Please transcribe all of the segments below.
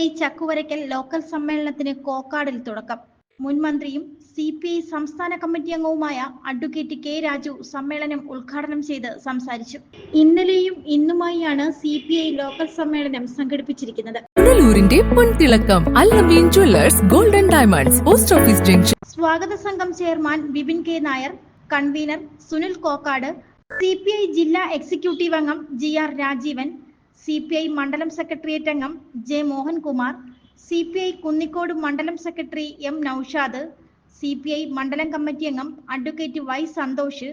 I Chakkuvarakkal local സമ്മേളനത്തിന് കോക്കാടിൽ തുടക്കം. മുൻ മന്ത്രിയും സി പി ഐ സംസ്ഥാന കമ്മിറ്റി അംഗവുമായ അഡ്വക്കേറ്റ് കെ രാജു സമ്മേളനം ഉദ്ഘാടനം ചെയ്ത് സംസാരിച്ചു. ഇന്നലെയും ഇന്നുമായാണ് സി പി ഐ ലോക്കൽ സമ്മേളനം സംഘടിപ്പിച്ചിരിക്കുന്നത്. പുനലൂരിന്റെ പൊൻതിളക്കം Allameen jewellers golden diamonds post office junction. സ്വാഗത സംഘം chairman Bipin K Nair convener Sunil Kokkad C P I ജില്ലാ എക്സിക്യൂട്ടീവ് അംഗം G R Rajeevan C P I മണ്ഡലം സെക്രട്ടേറിയറ്റ് അംഗം J Mohankumar C P I Kunnikode മണ്ഡലം secretary M Noushad C P I മണ്ഡലം committee അംഗം advocate Y Santhosh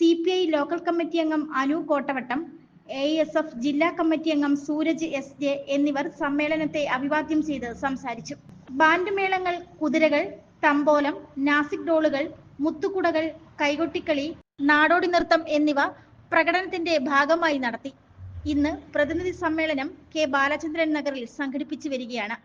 C P I local committee അംഗം Anu Kottavattom A S F ജില്ലാ committee അംഗം Sooraj S J എന്നിവർ സമ്മേളനത്തെ അഭിവാദ്യം ചെയ്ത് സംസാരിച്ചു. ബാൻഡ് മേളങ്ങൾ കുതിരകൾ തമ്പോലം നാസിക് ഡോളുകൾ മുത്തുകുടകൾ കൈകൊട്ടിക്കളി നാടോടി നൃത്തം എന്നിവ പ്രകടനത്തിന്റെ ഭാഗമായി നടത്തി. ഇന്ന് പ്രതിനിധി സമ്മേളനം കെ ബാലചന്ദ്രൻ നഗറിൽ സംഘടിപ്പിച്ചു വരികയാണ്.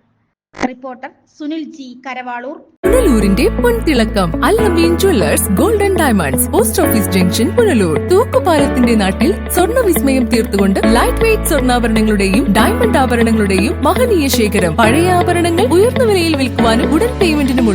Reporter Sunil G Karavaloor. പുനലൂരിന്റെ പൊൻതിളക്കം Alameen jewellers golden diamonds post office junction Punalur. തൂക്കുപാലത്തിന്റെ നാട്ടിൽ സ്വർണ വിസ്മയം തീർത്തുകൊണ്ട് ലൈറ്റ് വെയിറ്റ് സ്വർണാഭരണങ്ങളുടെയും ഡയമണ്ട് ആഭരണങ്ങളുടെയും മഹനീയ ശേഖരം. പഴയ ആഭരണങ്ങൾ ഉയർന്ന വിലയിൽ വിൽക്കുവാനും ഉടൻ പേയ്മെന്റിനുമുള്ള